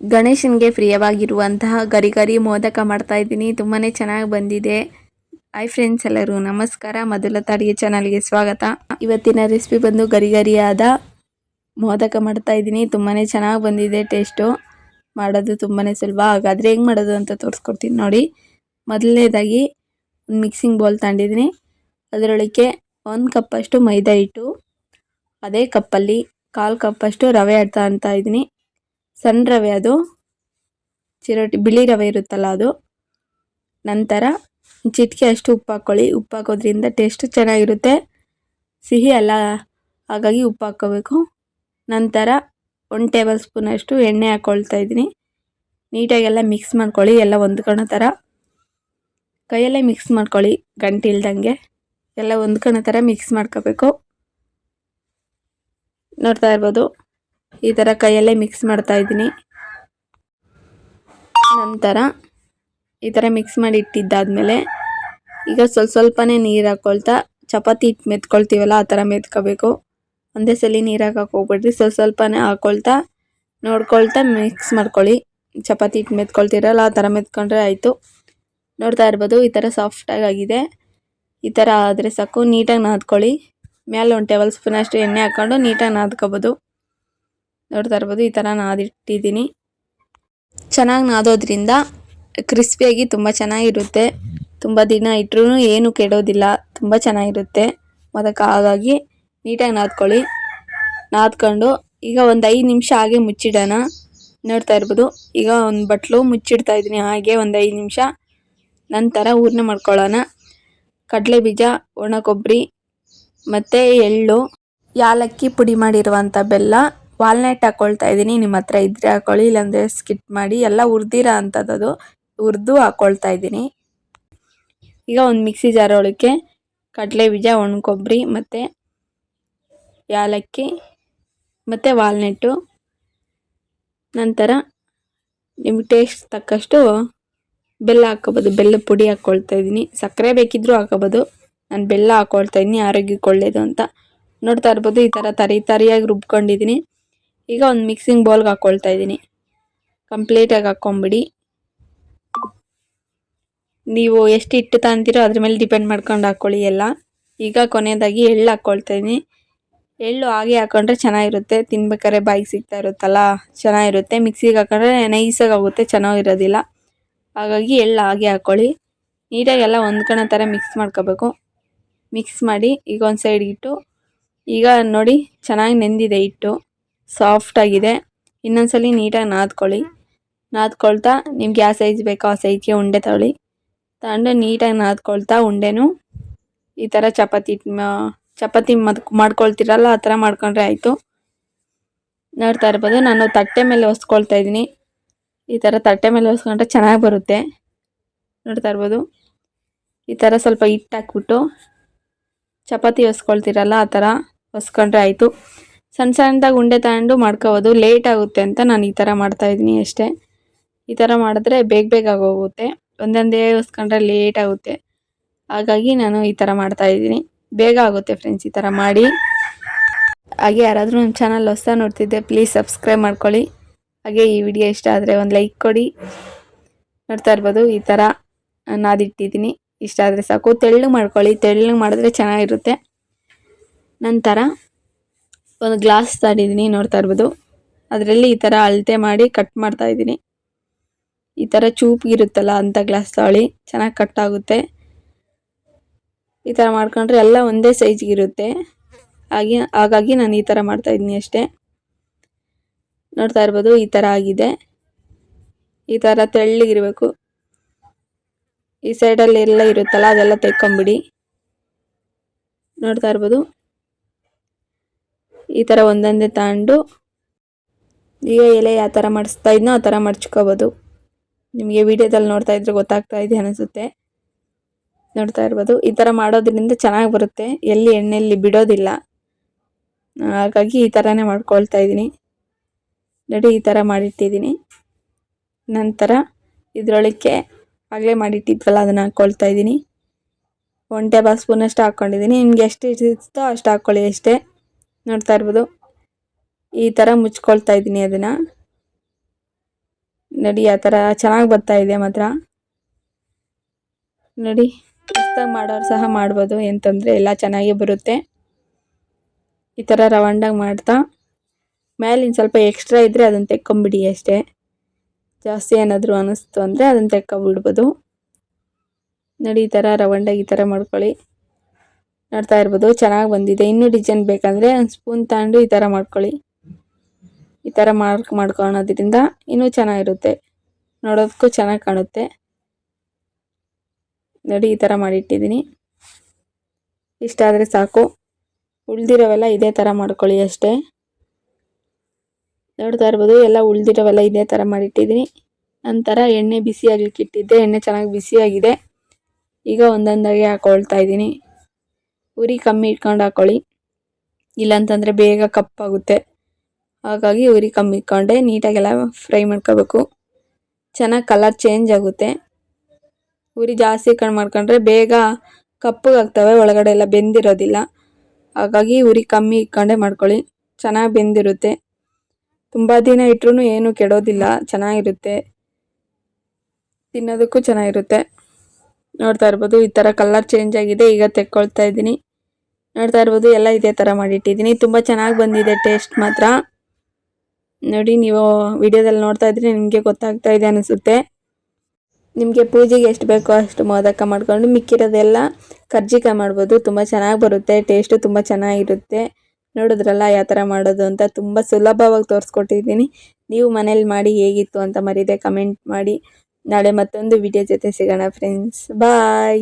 ಗಣೇಶನ್ಗೆ ಪ್ರಿಯವಾಗಿರುವಂತಹ ಗರಿ ಗರಿ ಮೋದಕ ಮಾಡ್ತಾ ಇದ್ದೀನಿ. ತುಂಬಾ ಚೆನ್ನಾಗಿ ಬಂದಿದೆ. ಹಾಯ್ ಫ್ರೆಂಡ್ಸ್ ಎಲ್ಲರೂ, ನಮಸ್ಕಾರ. ಮಧುಲತಾ ಅಡುಗೆ ಚಾನಲ್ಗೆ ಸ್ವಾಗತ. ಇವತ್ತಿನ ರೆಸಿಪಿ ಬಂದು ಗರಿ ಗರಿಯಾದ ಮೋದಕ ಮಾಡ್ತಾ ಇದ್ದೀನಿ. ತುಂಬಾ ಚೆನ್ನಾಗಿ ಬಂದಿದೆ ಟೇಸ್ಟು ಮಾಡೋದು ತುಂಬಾ ಸುಲಭ. ಹಾಗಾದರೆ ಹೆಂಗೆ ಮಾಡೋದು ಅಂತ ತೋರಿಸ್ಕೊಡ್ತೀನಿ ನೋಡಿ. ಮೊದಲನೇದಾಗಿ ಒಂದು ಮಿಕ್ಸಿಂಗ್ ಬೌಲ್ ತಗೊಂಡಿದ್ದೀನಿ ಅದರೊಳಗೆ ಒಂದು ಕಪ್ಪಷ್ಟು ಮೈದಾ ಹಿಟ್ಟು, ಅದೇ ಕಪ್ಪಲ್ಲಿ ಕಾಲು ಕಪ್ಪಷ್ಟು ರವೆ ಅಂತ ಇದ್ದೀನಿ. ಸಣ್ಣ ರವೆ ಅದು. ಚಿರೋಟಿ, ಬಿಳಿ ರವೆ ಇರುತ್ತಲ್ಲ ಅದು. ನಂತರ ಚಿಟಿಕೆ ಅಷ್ಟು ಉಪ್ಪು ಹಾಕ್ಕೊಳ್ಳಿ ಉಪ್ಪು ಹಾಕೋದ್ರಿಂದ ಟೇಸ್ಟ್ ಚೆನ್ನಾಗಿರುತ್ತೆ. ಸಿಹಿ ಅಲ್ಲ. ಹಾಗಾಗಿ ಉಪ್ಪು ಹಾಕ್ಕೋಬೇಕು. ನಂತರ ಒಂದು ಟೇಬಲ್ ಸ್ಪೂನಷ್ಟು ಎಣ್ಣೆ ಹಾಕ್ಕೊಳ್ತಾ ಇದ್ದೀನಿ. ನೀಟಾಗೆಲ್ಲ ಮಿಕ್ಸ್ ಮಾಡ್ಕೊಳ್ಳಿ. ಎಲ್ಲ ಹೊಂದ್ಕೊಳ್ಳೋ ಥರ. ಕೈಯಲ್ಲೇ ಮಿಕ್ಸ್ ಮಾಡ್ಕೊಳ್ಳಿ. ಗಂಟು ಇಲ್ದಂಗೆ. ಎಲ್ಲ ಹೊಂದ್ಕೊಳ್ಳೋ ಥರ ಮಿಕ್ಸ್ ಮಾಡ್ಕೋಬೇಕು. ನೋಡ್ತಾ ಇರ್ಬೋದು. ಈ ಥರ ಕೈಯಲ್ಲೇ ಮಿಕ್ಸ್ ಮಾಡ್ತಾ ಇದ್ದೀನಿ. ನಂತರ ಈ ಥರ ಮಿಕ್ಸ್ ಮಾಡಿ ಇಟ್ಟಿದ್ದಾದಮೇಲೆ ಈಗ ಸ್ವಲ್ಪ ಸ್ವಲ್ಪನೇ ನೀರು ಹಾಕ್ಕೊಳ್ತಾ ಚಪಾತಿ ಹಿಟ್ಟು ಮೆತ್ಕೊಳ್ತೀವಲ್ಲ ಆ ಥರ ಮೆತ್ಕೋಬೇಕು. ಒಂದೇ ಸಲ ನೀರು ಹಾಕಕ್ಕೆ ಹೋಗ್ಬೇಡ್ರಿ. ಸ್ವಲ್ಪ ಸ್ವಲ್ಪನೇ ಹಾಕ್ಕೊಳ್ತಾ ನೋಡ್ಕೊಳ್ತಾ ಮಿಕ್ಸ್ ಮಾಡ್ಕೊಳ್ಳಿ. ಚಪಾತಿ ಹಿಟ್ಟು ಮೆತ್ಕೊಳ್ತೀರಲ್ಲ ಆ ಥರ ಮೆತ್ಕೊಂಡ್ರೆ ಆಯಿತು. ನೋಡ್ತಾ ಇರ್ಬೋದು ಈ ಥರ ಸಾಫ್ಟಾಗಿ ಆಗಿದೆ. ಈ ಥರ ಆದರೆ ಸಾಕು. ನೀಟಾಗಿ ನಾದ್ಕೊಳ್ಳಿ. ಮೇಲೆ ಒಂದು ಟೇಬಲ್ ಸ್ಪೂನ್ ಅಷ್ಟು ಎಣ್ಣೆ ಹಾಕ್ಕೊಂಡು ನೀಟಾಗಿ ನಾದ್ಕೋಬೋದು. ನೋಡ್ತಾ ಇರ್ಬೋದು, ಈ ಥರ ನಾದಿಟ್ಟಿದ್ದೀನಿ. ಚೆನ್ನಾಗಿ ನಾದೋದ್ರಿಂದ ಕ್ರಿಸ್ಪಿಯಾಗಿ ತುಂಬ ಚೆನ್ನಾಗಿರುತ್ತೆ. ತುಂಬ ದಿನ ಇಟ್ಟರೂ ಏನು ಕೆಡೋದಿಲ್ಲ, ತುಂಬ ಚೆನ್ನಾಗಿರುತ್ತೆ. ಅದಕ್ಕೆ ಹಾಗಾಗಿ ನೀಟಾಗಿ ನಾದ್ಕೊಳ್ಳಿ. ನಾದ್ಕೊಂಡು ಈಗ ಒಂದು ಐದು ನಿಮಿಷ ಹಾಗೆ ಮುಚ್ಚಿಡೋಣ. ನೋಡ್ತಾ ಇರ್ಬೋದು, ಈಗ ಒಂದು ಬಟ್ಲು ಮುಚ್ಚಿಡ್ತಾ ಇದ್ದೀನಿ, ಹಾಗೆ ಒಂದು ಐದು ನಿಮಿಷ. ನಂತರ ಹೂರ್ಣ ಮಾಡ್ಕೊಳ್ಳೋಣ. ಕಡಲೆ ಬೀಜ, ಒಣ ಕೊಬ್ಬರಿ, ಮತ್ತು ಎಳ್ಳು, ಯಾಲಕ್ಕಿ ಪುಡಿ ಮಾಡಿರುವಂಥ ಬೆಲ್ಲ. ವಾಲ್ನಟ್ ಹಾಕೊಳ್ತಾ ಇದ್ದೀನಿ. ನಿಮ್ಮ ಹತ್ರ ಇದ್ರೆ ಹಾಕೊಳ್ಳಿ, ಇಲ್ಲಾಂದರೆ ಸ್ಕಿಟ್ ಮಾಡಿ. ಎಲ್ಲ ಹುರಿದಿರೋ ಅಂಥದ್ದು ಹುರಿದು ಹಾಕ್ಕೊಳ್ತಾ ಇದ್ದೀನಿ. ಈಗ ಒಂದು ಮಿಕ್ಸಿ ಜಾರ್ ಒಳಕ್ಕೆ ಕಡಲೆ ಬೀಜ, ಒಣ ಕೊಬ್ಬರಿ ಮತ್ತು ಯಾಲಕ್ಕಿ ಮತ್ತು ವಾಲ್ನೆಟ್ಟು ನಂತರ ನಿಮ್ಗೆ ಟೇಸ್ಟ್ ತಕ್ಕಷ್ಟು ಬೆಲ್ಲ ಹಾಕೋಬೋದು ಬೆಲ್ಲ ಪುಡಿ ಹಾಕ್ಕೊಳ್ತಾ ಇದ್ದೀನಿ. ಸಕ್ಕರೆ ಬೇಕಿದ್ದರೂ ಹಾಕೋಬೋದು ನಾನು ಬೆಲ್ಲ ಹಾಕ್ಕೊಳ್ತಾ ಇದ್ದೀನಿ. ಆರೋಗ್ಯಕ್ಕೆ ಒಳ್ಳೆಯದು ಅಂತ. ನೋಡ್ತಾ ಇರ್ಬೋದು. ಈ ಥರ ತರಿ ತರಿಯಾಗಿ ರುಬ್ಕೊಂಡಿದ್ದೀನಿ. ಈಗ ಒಂದು ಮಿಕ್ಸಿಂಗ್ ಬೌಲ್ಗೆ ಹಾಕ್ಕೊಳ್ತಾ ಇದ್ದೀನಿ. ಕಂಪ್ಲೀಟಾಗಿ ಹಾಕ್ಕೊಂಬಿಡಿ ನೀವು ಎಷ್ಟು ಹಿಟ್ಟು ತಗೊಂತೀರೋ ಅದ್ರ ಮೇಲೆ ಡಿಪೆಂಡ್ ಮಾಡ್ಕೊಂಡು ಹಾಕ್ಕೊಳ್ಳಿ ಎಲ್ಲ. ಈಗ ಕೊನೆಯದಾಗಿ ಎಳ್ಳು ಹಾಕ್ಕೊಳ್ತಾ ಇದ್ದೀನಿ. ಎಳ್ಳು ಹಾಗೆ ಹಾಕ್ಕೊಂಡ್ರೆ ಚೆನ್ನಾಗಿರುತ್ತೆ. ತಿನ್ಬೇಕಾದ್ರೆ ಬಾಯಿಗೆ ಸಿಗ್ತಾ ಇರುತ್ತಲ್ಲ, ಚೆನ್ನಾಗಿರುತ್ತೆ. ಮಿಕ್ಸಿಗೆ ಹಾಕೊಂಡ್ರೆ ನೈಸಾಗಿ ಆಗುತ್ತೆ, ಚೆನ್ನಾಗಿರೋದಿಲ್ಲ. ಹಾಗಾಗಿ ಎಳ್ಳು ಹಾಗೆ ಹಾಕ್ಕೊಳ್ಳಿ ನೀಟಾಗಿ ಎಲ್ಲ ಹೊಂದ್ಕೊಳೋ ಥರ ಮಿಕ್ಸ್ ಮಾಡ್ಕೋಬೇಕು. ಮಿಕ್ಸ್ ಮಾಡಿ ಈಗ ಒಂದು ಸೈಡ್ ಇಟ್ಟು ಈಗ ನೋಡಿ, ಚೆನ್ನಾಗಿ ನೆಂದಿದೆ ಹಿಟ್ಟು. ಸಾಫ್ಟಾಗಿದೆ ಇನ್ನೊಂದ್ಸಲಿ ನೀಟಾಗಿ ನಾದ್ಕೊಳ್ಳಿ. ನಾದ್ಕೊಳ್ತಾ ನಿಮ್ಗೆ ಯಾವ ಸೈಜ್ ಬೇಕೋ ಆ ಸೈಜ್ಗೆ ಉಂಡೆ ತಗೊಳ್ಳಿ ತಗೊಂಡು ನೀಟಾಗಿ ನಾದ್ಕೊಳ್ತಾ ಉಂಡೆನೂ ಈ ಥರ ಚಪಾತಿ ಚಪಾತಿ ಮದ್, ಮಾಡ್ಕೊಳ್ತಿರಲ್ಲ ಆ ಥರ ಮಾಡ್ಕೊಂಡ್ರೆ ಆಯಿತು. ನೋಡ್ತಾ ಇರ್ಬೋದು, ನಾನು ತಟ್ಟೆ ಮೇಲೆ ಹೊಸ್ಕೊಳ್ತಾ ಇದ್ದೀನಿ. ಈ ಥರ ತಟ್ಟೆ ಮೇಲೆ ಒಸ್ಕೊಂಡ್ರೆ ಚೆನ್ನಾಗಿ ಬರುತ್ತೆ. ನೋಡ್ತಾ ಇರ್ಬೋದು, ಈ ಥರ ಸ್ವಲ್ಪ ಹಿಟ್ಟು ಹಾಕ್ಬಿಟ್ಟು ಚಪಾತಿ ಹೊಸ್ಕೊಳ್ತಿರಲ್ಲ ಆ ಥರ ಹೊಸ್ಕೊಂಡ್ರೆ ಆಯಿತು. ಸಣ್ಣ ಸಣ್ಣದಾಗಿ ಉಂಡೆ ತಗೊಂಡು ಮಾಡ್ಕೋಬೋದು. ಲೇಟ್ ಆಗುತ್ತೆ ಅಂತ ನಾನು ಈ ಥರ ಮಾಡ್ತಾಯಿದ್ದೀನಿ ಅಷ್ಟೇ. ಈ ಥರ ಮಾಡಿದ್ರೆ ಬೇಗ ಬೇಗ ಆಗೋಗುತ್ತೆ. ಒಂದೊಂದೇ ಹೊಸ್ಕೊಂಡ್ರೆ ಲೇಟ್ ಆಗುತ್ತೆ. ಹಾಗಾಗಿ ನಾನು ಈ ಥರ ಮಾಡ್ತಾಯಿದ್ದೀನಿ ಬೇಗ ಆಗುತ್ತೆ ಫ್ರೆಂಡ್ಸ್ ಈ ಥರ ಮಾಡಿ. ಹಾಗೆ ಯಾರಾದರೂ ನಮ್ಮ ಚಾನಲ್ ಹೊಸ ನೋಡ್ತಿದ್ದೆ ಪ್ಲೀಸ್ ಸಬ್ಸ್ಕ್ರೈಬ್ ಮಾಡ್ಕೊಳ್ಳಿ. ಹಾಗೆ ಈ ವಿಡಿಯೋ ಇಷ್ಟ ಆದರೆ ಒಂದು ಲೈಕ್ ಕೊಡಿ. ನೋಡ್ತಾ ಇರ್ಬೋದು, ಈ ಥರ ನಾದಿಟ್ಟಿದ್ದೀನಿ. ಇಷ್ಟ ಆದರೆ ಸಾಕು. ತೆಳ್ಳು ಮಾಡ್ಕೊಳ್ಳಿ. ತೆಳ್ಳು ಮಾಡಿದ್ರೆ ಚೆನ್ನಾಗಿರುತ್ತೆ. ನಂತರ ಒಂದು ಗ್ಲಾಸ್ ತಗೊಂಡಿದ್ದೀನಿ ನೋಡ್ತಾ ಇರ್ಬೋದು. ಅದರಲ್ಲಿ ಈ ಥರ ಅಳತೆ ಮಾಡಿ ಕಟ್ ಮಾಡ್ತಾ ಇದ್ದೀನಿ. ಈ ಥರ ಚೂಪಿಗಿರುತ್ತಲ್ಲ ಅಂಥ ಗ್ಲಾಸ್ ತಾಳಿ, ಚೆನ್ನಾಗಿ ಕಟ್ ಆಗುತ್ತೆ. ಈ ಥರ ಮಾಡ್ಕೊಂಡ್ರೆ ಎಲ್ಲ ಒಂದೇ ಸೈಜ್ಗಿರುತ್ತೆ ಹಾಗೆ, ಹಾಗಾಗಿ ನಾನು ಈ ಥರ ಮಾಡ್ತಾ ಇದ್ದೀನಿ ಅಷ್ಟೇ. ನೋಡ್ತಾ ಇರ್ಬೋದು ಈ ಥರ ಆಗಿದೆ. ಈ ಥರ ತೆಳ್ಳಗಿರಬೇಕು ಈ ಸೈಡಲ್ಲಿ ಎಲ್ಲ ಇರುತ್ತಲ್ಲ, ಅದೆಲ್ಲ ತೆಕ್ಕೊಂಬಿಡಿ. ನೋಡ್ತಾ ಇರ್ಬೋದು. ಈ ಥರ ಒಂದೊಂದೇ ತಗೊಂಡು ಈಗ ಎಲೆ ಯಾವ ಥರ ಮಾಡಿಸ್ತಾ ಇದ್ನೋ ಆ ಥರ ಮಡ್ಚ್ಕೋಬೋದು. ನಿಮಗೆ ವಿಡಿಯೋದಲ್ಲಿ ನೋಡ್ತಾ ಇದ್ರೆ ಗೊತ್ತಾಗ್ತಾ ಇದೆ ಅನಿಸುತ್ತೆ. ನೋಡ್ತಾ ಇರ್ಬೋದು. ಈ ಥರ ಮಾಡೋದ್ರಿಂದ ಚೆನ್ನಾಗಿ ಬರುತ್ತೆ. ಎಲ್ಲಿ ಎಣ್ಣೆಯಲ್ಲಿ ಬಿಡೋದಿಲ್ಲ. ಹಾಗಾಗಿ ಈ ಥರನೇ ಮಾಡ್ಕೊಳ್ತಾ ಇದ್ದೀನಿ. ನೋಡಿ, ಈ ಥರ ಮಾಡಿಟ್ಟಿದ್ದೀನಿ. ನಂತರ ಇದರೊಳಕ್ಕೆ ಆಗಲೇ ಮಾಡಿಟ್ಟಿದ್ವಲ್ಲ, ಅದನ್ನು ಹಾಕ್ಕೊಳ್ತಾ ಇದ್ದೀನಿ. ಒನ್ ಟೇಬಲ್ ಸ್ಪೂನಷ್ಟು ಹಾಕ್ಕೊಂಡಿದ್ದೀನಿ ನಿಮ್ಗೆ ಎಷ್ಟು ಇರ್ತೋ ಅಷ್ಟು ಹಾಕ್ಕೊಳ್ಳಿ ಅಷ್ಟೇ. ನೋಡ್ತಾ ಇರ್ಬೋದು. ಈ ಥರ ಮುಚ್ಕೊಳ್ತಾ ಇದ್ದೀನಿ ಅದನ್ನು. ನಡಿ, ಆ ಥರ ಚೆನ್ನಾಗಿ ಬರ್ತಾ ಇದೆ ಮಾತ್ರ. ನಡಿ, ಹೊಸ್ದಾಗಿ ಮಾಡೋರು ಸಹ ಮಾಡ್ಬೋದು ಎಂತಂದರೆ ಎಲ್ಲ ಚೆನ್ನಾಗಿ ಬರುತ್ತೆ. ಈ ಥರ ರವಂಡಾಗಿ ಮಾಡ್ತಾ. ಮೇಲಿನ ಸ್ವಲ್ಪ ಎಕ್ಸ್ಟ್ರಾ ಇದ್ದರೆ ಅದನ್ನು ತೆಕ್ಕೊಂಬಿಡಿ ಅಷ್ಟೇ. ಜಾಸ್ತಿ ಏನಾದರೂ ಅನ್ನಿಸ್ತು ಅಂದರೆ ಅದನ್ನು ತೆಕ್ಕೊಬಿಡ್ಬೋದು. ನಡಿ, ಈ ಥರ ರವಂಡಾಗಿ ಈ ಥರ ಮಾಡ್ಕೊಳ್ಳಿ. ನೋಡ್ತಾ ಇರ್ಬೋದು, ಚೆನ್ನಾಗಿ ಬಂದಿದೆ. ಇನ್ನೂ ಡಿಸೈನ್ ಬೇಕಂದರೆ ಒಂದು ಸ್ಪೂನ್ ತಗೊಂಡು ಈ ಥರ ಮಾಡ್ಕೊಳ್ಳಿ. ಈ ಥರ ಮಾರ್ಕ್ ಮಾಡ್ಕೊಳೋದ್ರಿಂದ ಇನ್ನೂ ಚೆನ್ನಾಗಿರುತ್ತೆ. ನೋಡೋದಕ್ಕೂ ಚೆನ್ನಾಗಿ ಕಾಣುತ್ತೆ. ನೋಡಿ, ಈ ಥರ ಮಾಡಿಟ್ಟಿದ್ದೀನಿ. ಇಷ್ಟ ಆದರೆ ಸಾಕು. ಉಳ್ದಿರೋವೆಲ್ಲ ಇದೇ ಥರ ಮಾಡ್ಕೊಳ್ಳಿ ಅಷ್ಟೇ. ನೋಡ್ತಾ ಇರ್ಬೋದು, ಎಲ್ಲ ಉಳ್ದಿರೋವೆಲ್ಲ ಇದೇ ಥರ ಮಾಡಿಟ್ಟಿದ್ದೀನಿ. ನಂತರ ಎಣ್ಣೆ ಬಿಸಿ ಆಗ್ಲಿಕ್ಕೆ ಇಟ್ಟಿದ್ದೆ ಎಣ್ಣೆ ಚೆನ್ನಾಗಿ ಬಿಸಿಯಾಗಿದೆ ಈಗ ಒಂದೊಂದಾಗಿ ಹಾಕೊಳ್ತಾ ಇದ್ದೀನಿ. ಉರಿ ಕಮ್ಮಿ ಇಟ್ಕೊಂಡು ಹಾಕೊಳ್ಳಿ. ಇಲ್ಲಾಂತಂದರೆ ಬೇಗ ಕಪ್ಪಾಗುತ್ತೆ. ಹಾಗಾಗಿ ಉರಿ ಕಮ್ಮಿ ಇಟ್ಕೊಂಡೆ ನೀಟಾಗೆಲ್ಲ ಫ್ರೈ ಮಾಡ್ಕೋಬೇಕು. ಚೆನ್ನಾಗಿ ಕಲರ್ ಚೇಂಜ್ ಆಗುತ್ತೆ. ಉರಿ ಜಾಸ್ತಿ ಇಟ್ಕೊಂಡು ಮಾಡ್ಕೊಂಡ್ರೆ ಬೇಗ ಕಪ್ಪಗಾಗ್ತವೆ ಒಳಗಡೆ ಎಲ್ಲ ಬೆಂದಿರೋದಿಲ್ಲ. ಹಾಗಾಗಿ ಉರಿ ಕಮ್ಮಿ ಇಟ್ಕೊಂಡೆ ಮಾಡ್ಕೊಳ್ಳಿ. ಚೆನ್ನಾಗಿ ಬೆಂದಿರುತ್ತೆ. ತುಂಬ ದಿನ ಇಟ್ರೂ ಏನು ಕೆಡೋದಿಲ್ಲ, ಚೆನ್ನಾಗಿರುತ್ತೆ. ತಿನ್ನೋದಕ್ಕೂ ಚೆನ್ನಾಗಿರುತ್ತೆ. ನೋಡ್ತಾ ಇರ್ಬೋದು, ಈ ಥರ ಕಲರ್ ಚೇಂಜ್ ಆಗಿದೆ, ಈಗ ತೆಕ್ಕೊಳ್ತಾ ಇದ್ದೀನಿ. ನೋಡ್ತಾ ಇರ್ಬೋದು, ಎಲ್ಲ ಇದೇ ಥರ ಮಾಡಿಟ್ಟಿದ್ದೀನಿ. ತುಂಬ ಚೆನ್ನಾಗಿ ಬಂದಿದೆ ಟೇಸ್ಟ್ ಮಾತ್ರ. ನೋಡಿ, ನೀವು ವಿಡಿಯೋದಲ್ಲಿ ನೋಡ್ತಾ ಇದ್ರೆ ನಿಮಗೆ ಗೊತ್ತಾಗ್ತಾ ಇದೆ ಅನಿಸುತ್ತೆ. ನಿಮಗೆ ಪೂಜೆಗೆ ಎಷ್ಟು ಬೇಕೋ ಅಷ್ಟು ಮೋದಕ ಮಾಡ್ಕೊಂಡು ಮಿಕ್ಕಿರೋದೆಲ್ಲ ಕರ್ಜಿಕಾಯಿ ಮಾಡ್ಬೋದು. ತುಂಬ ಚೆನ್ನಾಗಿ ಬರುತ್ತೆ, ಟೇಸ್ಟು ತುಂಬ ಚೆನ್ನಾಗಿರುತ್ತೆ. ನೋಡಿದ್ರಲ್ಲ, ಯಾವ ಥರ ಮಾಡೋದು ಅಂತ ತುಂಬ ಸುಲಭವಾಗಿ ತೋರಿಸ್ಕೊಟ್ಟಿದ್ದೀನಿ. ನೀವು ಮನೇಲಿ ಮಾಡಿ ಹೇಗಿತ್ತು ಅಂತ ಮರೀದೆ ಕಮೆಂಟ್ ಮಾಡಿ. ನಾಳೆ ಮತ್ತೊಂದು ವಿಡಿಯೋ ಜೊತೆ ಸಿಗೋಣ ಫ್ರೆಂಡ್ಸ್ ಬಾಯ್